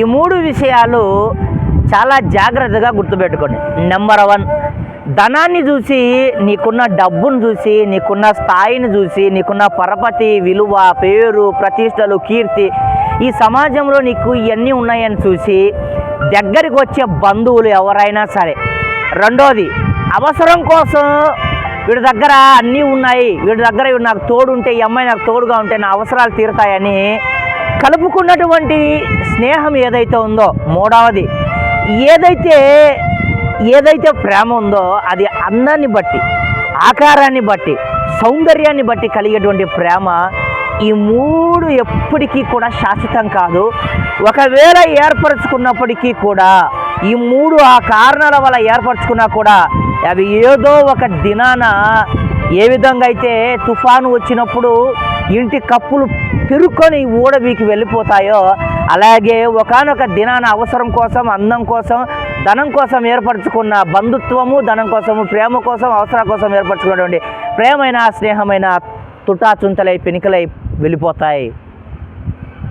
ఈ మూడు విషయాలు చాలా జాగ్రత్తగా గుర్తుపెట్టుకోండి. నెంబర్ వన్ ధనాన్ని చూసి నీకున్న డబ్బును చూసి నీకున్న స్థాయిని చూసి నీకున్న పరపతి విలువ పేరు ప్రతిష్టలు కీర్తి ఈ సమాజంలో నీకు ఇవన్నీ ఉన్నాయని చూసి దగ్గరికి వచ్చే బంధువులు ఎవరైనా సరే. రెండోది అవసరం కోసం వీడి దగ్గర అన్నీ ఉన్నాయి. వీడి దగ్గర నాకు తోడు ఉంటే ఈ అమ్మాయి నాకు తోడుగా ఉంటే నా అవసరాలు తీరుతాయని కలుపుకున్నటువంటి స్నేహం ఏదైతే ఉందో మూడవది ఏదైతే ఏదైతే ప్రేమ ఉందో అది అందాన్ని బట్టి ఆకారాన్ని బట్టి సౌందర్యాన్ని బట్టి కలిగేటువంటి ప్రేమ ఈ మూడు ఎప్పటికీ కూడా శాశ్వతం కాదు. ఒకవేళ ఏర్పరచుకున్నప్పటికీ కూడా ఈ మూడు ఆ కారణాల వల్ల ఏర్పరచుకున్నా కూడా అవి ఏదో ఒక దినాన ఏ విధంగా అయితే తుఫాను వచ్చినప్పుడు ఇంటి కప్పులు పెరుక్కొని ఊడబీకి వెళ్ళిపోతాయో అలాగే ఒకానొక దినాన అవసరం కోసం అందం కోసం ధనం కోసం ఏర్పరచుకున్న బంధుత్వము ధనం కోసము ప్రేమ కోసం అవసరం కోసం ఏర్పరచుకున్నటువంటి ప్రేమైన స్నేహమైన తుటాచుంతలై పెనికలై వెళ్ళిపోతాయి.